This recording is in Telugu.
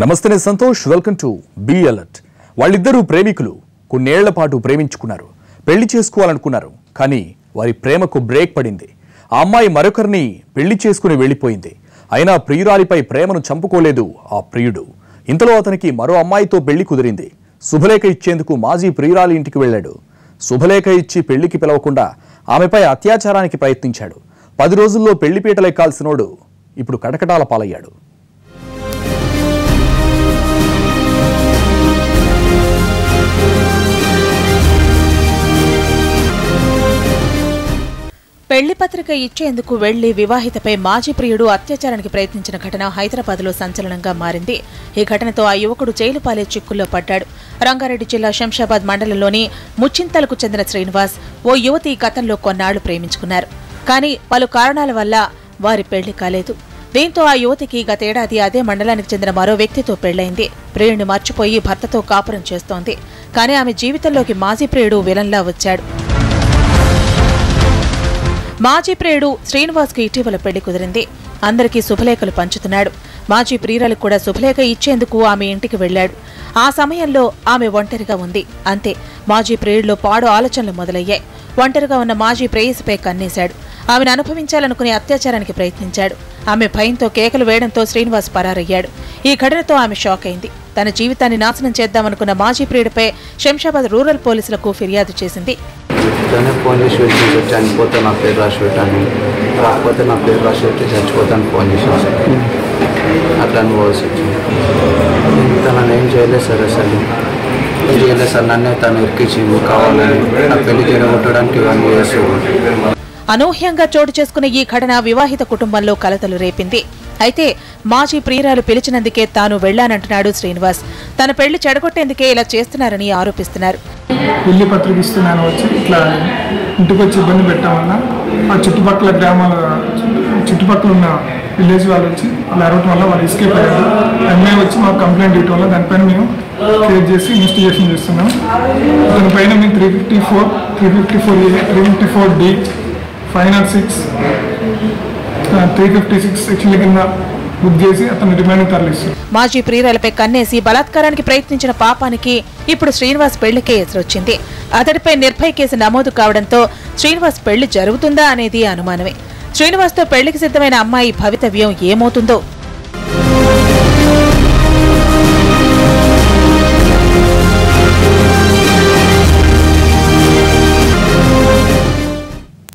నమస్తే Santosh welcome to B alert. వాళ్ళిద్దరూ ప్రేమికులు కొన్నేళ్ళ పాటు ప్రేమించుకున్నారు. పెళ్ళి చేసుకోవాలనుకున్నారు కానీ వారి ప్రేమకు బ్రేక్ పడింది. ఆ అమ్మాయి మరొకరిని పెళ్ళి చేసుకుని వెళ్ళిపోయింది. అయినా ప్రియురాలిపై ప్రేమను చంపుకోలేదు ఆ ప్రియుడు. ఇంతలో అతనికి మరో అమ్మాయితో పెళ్ళి కుదిరింది. శుభలేఖ ఇచ్చేందుకు మాజీ ప్రియురాలి ఇంటికి వెళ్ళాడు. శుభలేఖ ఇచ్చి పెళ్ళికి పిలవకుండా ఆమెపై అత్యాచారానికి ప్రయత్నించాడు. పది రోజుల్లో పెళ్ళిపీటలెక్కాల్సినోడు ఇప్పుడు కటకటాల పాలయ్యాడు. పెళ్ళి పత్రిక ఇచ్చేందుకు వెళ్ళి వివాహితపై మాజీ ప్రియుడు అత్యాచారానికి ప్రయత్నించిన ఘటన హైదరాబాద్లో సంచలనంగా మారింది. ఈ ఘటనతో ఆ యువకుడు జైలు పాలే చిక్కుల్లో పడ్డాడు. రంగారెడ్డి జిల్లా శంషాబాద్ మండలంలోని ముచ్చింతలకు చెందిన శ్రీనివాస్ ఓ యువతి గతంలో కొన్నాళ్ళు ప్రేమించుకున్నారు. కానీ పలు కారణాల వల్ల వారి పెళ్ళి కాలేదు. దీంతో ఆ యువతికి గతేడాది అదే మండలానికి చెందిన మరో వ్యక్తితో పెళ్ళైంది. ప్రియుడిని మర్చిపోయి భర్తతో కాపురం చేస్తోంది. కానీ ఆమె జీవితంలోకి మాజీ ప్రియుడు విలన్లా వచ్చాడు. మాజీ ప్రియుడు శ్రీనివాస్కు ఇటీవల పెళ్ళి కుదిరింది. అందరికీ శుభలేఖలు పంచుతున్నాడు. మాజీ ప్రియురాలకు కూడా శుభలేఖ ఇచ్చేందుకు ఆమె ఇంటికి వెళ్ళాడు. ఆ సమయంలో ఆమె ఒంటరిగా ఉంది. అంతే మాజీ ప్రియుడిలో పాడు ఆలోచనలు మొదలయ్యాయి. ఒంటరిగా ఉన్న మాజీ ప్రేయసిపై కన్నేశాడు. ఆమెను అనుభవించాలనుకునే అత్యాచారానికి ప్రయత్నించాడు. ఆమె భయంతో కేకలు వేయడంతో శ్రీనివాస్ పరారయ్యాడు. ఈ ఘటనతో ఆమె షాక్ అయింది. తన జీవితాన్ని నాశనం చేద్దామనుకున్న మాజీ ప్రియుడిపై శంషాబాద్ రూరల్ పోలీసులకు ఫిర్యాదు చేసింది. ఫోన్ చేసి చనిపోతే నా పేరు రాసి పెట్టాను రాకపోతే నా పేరు రాసి పెట్టి చచ్చిపోతాను ఫోన్ చేసి అట్లా అనుకోవాల్సి వచ్చింది తనని ఏం చేయలేదు సార్ అసలు ఏం చేయలేదు సార్ నన్నే తను ఇరికించింది కావాలని నా పెళ్ళి చెడగొట్టడానికి ఇవన్నీ చేస్తుంది అనూహ్యంగా చోటు చేసుకున్న ఈ ఘటన వివాహిత కుటుంబంలో కలతలు రేపింది. అయితే మాజీ ప్రియురాలు పిలిచినందుకే తాను వెళ్ళానంటున్నాడు శ్రీనివాస్. తన పెళ్ళి చెడగొట్టేందుకే ఇలా చేస్తున్నారని ఆరోపిస్తున్నారు. పెళ్ళి పత్రిక ఇస్తున్నాను వచ్చి ఇట్లా ఇంటికి వచ్చి ఇబ్బంది పెట్టామన్నా. ఆ చుట్టుపక్కల గ్రామాల చుట్టుపక్కల ఉన్న విలేజ్ వాళ్ళు వచ్చి అలా అరవటం వల్ల వాళ్ళు ఎస్కేప్ అయ్యారు. ఎంఐ వచ్చి మాకు కంప్లైంట్ ఇవ్వటం వల్ల దానిపైన మేము క్రియేట్ చేసి ఇన్వెస్టిగేషన్ చేస్తున్నాం. దానిపైన మేము three fifty four three fifty four A three fifty four D five not six three fifty six సెక్షన్ల కింద మాజీ ప్రియురాలపై కన్నేసి బలాత్కారానికి ప్రయత్నించిన పాపానికి ఇప్పుడు శ్రీనివాస్ పెళ్ళికే ఎదురొచ్చింది అతడిపై నిర్భయ కేసు నమోదు కావడంతో శ్రీనివాస్ పెళ్ళి జరుగుతుందా అనేది అనుమానమే. శ్రీనివాస్తో పెళ్ళికి సిద్ధమైన అమ్మాయి భవితవ్యం ఏమవుతుందో